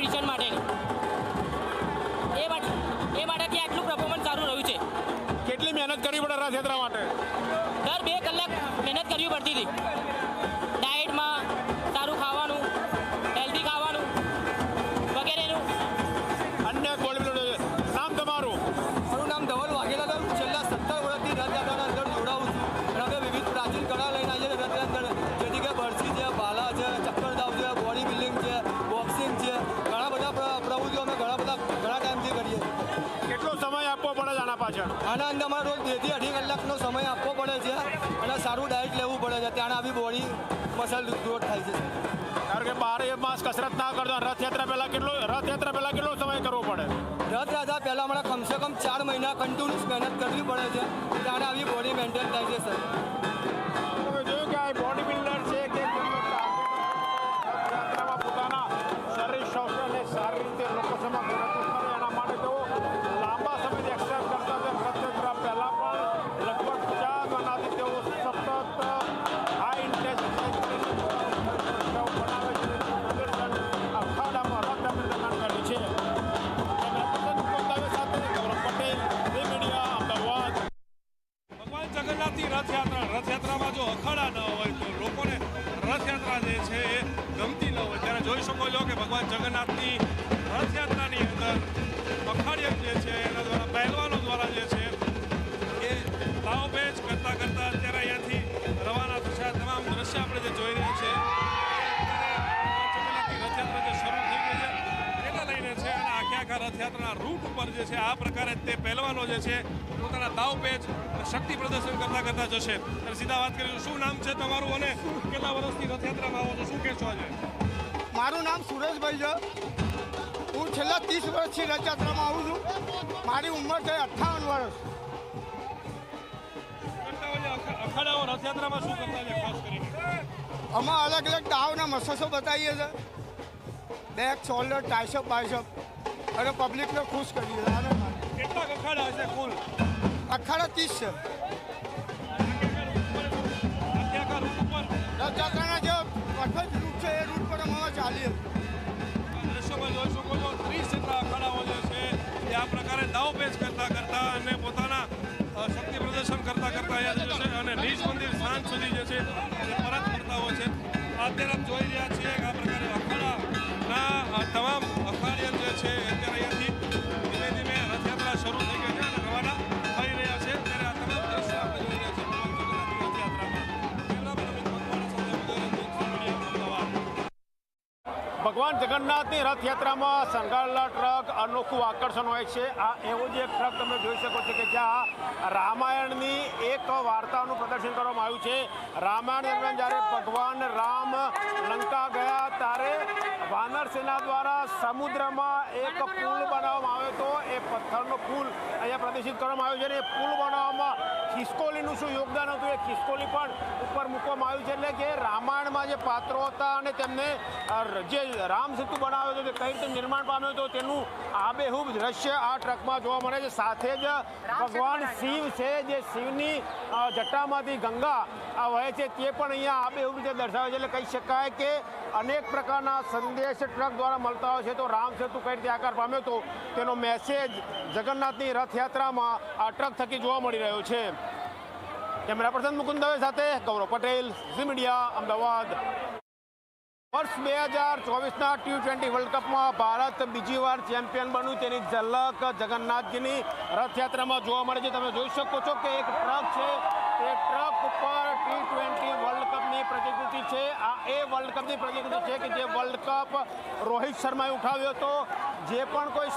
Competition માટેની. એ માટે એ માટેથી આટલું પરફોર્મન્સ સારું રહ્યું છે. કેટલી મહેનત કરવી પડે રથયાત્રા માટે? દર બે કલાક મહેનત આના અંદર અમારે રોજ બેથી અઢી કલાકનો સમય આપવો પડે છે અને સારું ડાયટ લેવું પડે છે. ત્યાં આવી બોડી મસલ ગ્રોથ થાય છે. કારણ કે બારે માસ કસરત ના કરતો રથયાત્રા પહેલા કેટલો રથયાત્રા પહેલા કેટલો સમય કરવો પડે? રથયાત્રા પહેલાં અમારે કમસે કમ ચાર મહિના કન્ટિન્યુઅસ મહેનત કરવી પડે છે. ત્યારે આવી બોડી મેન્ટેન થાય છે સર રથયાત્રા રથયાત્રામાં જો અખાડા ન હોય તો લોકોને રથયાત્રા જે છે એ ગમતી ન હોય. ત્યારે જોઈ શકો છો કે ભગવાન જગન્નાથની રથયાત્રાની અંદર અખાડિયમ જે છે, એના દ્વારા પહેલવાનો દ્વારા જે છે એ ભાવભેજ કરતા કરતા અત્યારે અહીંયાથી રવાના થશે. તમામ દ્રશ્ય આપણે જે જોઈ રહ્યા છીએ રથયાત્રાના રૂટ ઉપર જે છે, આ પ્રકારે તે પહેલવાનો જે છે પોતાના દાવ પેચ શક્તિ પ્રદર્શન કરતા કરતા જશે. અને સીધા વાત કરીશું શું નામ છે તમારું અને કેટલા વર્ષથી રથયાત્રામાં આવો છો? શું કહેશો આજે? મારું નામ સુરેશભાઈ છે. હું છેલ્લા ત્રીસ વર્ષથી રથયાત્રામાં આવું છું. મારી ઉંમર છે અઠ્ઠાવન વર્ષ. છે અખાડાઓ રથયાત્રામાં શું કરતા છે ખાસ કરીને? અમે અલગ અલગ દાવના મસસો બતાવીએ છીએ. બેક શોલ્ડર ટાઈસઅપ બાયસઅપ અને પબ્લિકને ખુશ કરીએ છીએ. કેટલા અખાડા હશે કુલ અખાડા ત્રીસ છે રથયાત્રાના જે પરફેક્ટ રૂટ છે એ રૂટ પર અમે ચાલીએ દ્રશ્યોમાં જોઈ શકો છો ત્રીસ જેટલા અખાડાઓ જે છે એ આ પ્રકારે દાવ પેચ કરતા કરતા અને પોતાના શક્તિ પ્રદર્શન કરતા કરતા જશે અને નિજ મંદિર સાંજ સુધી જે છે એ હોય છે અત્યારે જોઈ રહ્યા ભગવાન જગન્નાથની રથયાત્રામાં સંકળાયેલા ટ્રક અનોખું આકર્ષણ હોય છે. આ એવો જ એક ટ્રક તમે જોઈ શકો છો કે જ્યાં રામાયણની એક વાર્તાનું પ્રદર્શન કરવામાં આવ્યું છે. રામાયણ દરમિયાન જ્યારે ભગવાન રામ લંકા ગયા, ત્યારે વાનર સેના દ્વારા સમુદ્રમાં એક પુલ બનાવવામાં આવ્યો હતો. એ પથ્થરનો પુલ અહીંયા પ્રદર્શિત કરવામાં આવ્યો છે અને એ પુલ બનાવવામાં ખિસકોલીનું શું યોગદાન હતું એ ખિસકોલી પણ ઉપર મૂકવામાં આવ્યું છે એટલે કે રામાયણમાં જે પાત્રો હતા અને તેમને જે રામ સેતુ બનાવ્યો હતો તે કઈ રીતે નિર્માણ પામ્યો હતો તેનું આબેહૂબ દ્રશ્ય આ ટ્રકમાં જોવા મળે છે. સાથે જ ભગવાન શિવ છે, જે શિવની જટામાંથી ગંગા વહે છે, તે પણ અહીંયા આબેહૂબ રીતે દર્શાવે છે. એટલે કહી શકાય કે અનેક પ્રકારના સંદેશ ટ્રક દ્વારા મળતા હોય છે. તો રામ સેતુ કઈ રીતે આકાર પામ્યો હતો તેનો મેસેજ જગન્નાથની રથયાત્રામાં આ ટ્રક થકી જોવા મળી રહ્યો છે. કેમેરા પર્સન મુકુંદ દવે સાથે ગૌરવ પટેલ, ઝી મીડિયા, અમદાવાદ. વર્ષ બે હજાર ચોવીસના ટી ટ્વેન્ટી વર્લ્ડ કપમાં ભારત બીજી વાર ચેમ્પિયન બન્યું. તેની ઝલક જગન્નાથજીની રથયાત્રામાં જોવા મળે છે. તમે જોઈ શકો છો કે એક ટ્રક છે. તે ટ્રક ઉપર ટી ટ્વેન્ટી વર્લ્ડ કપની પ્રતિકૃતિ છે. આ એ વર્લ્ડ કપની પ્રતિકૃતિ છે કે જે વર્લ્ડ કપ રોહિત શર્માએ ઉઠાવ્યો હતો. જે પણ કોઈ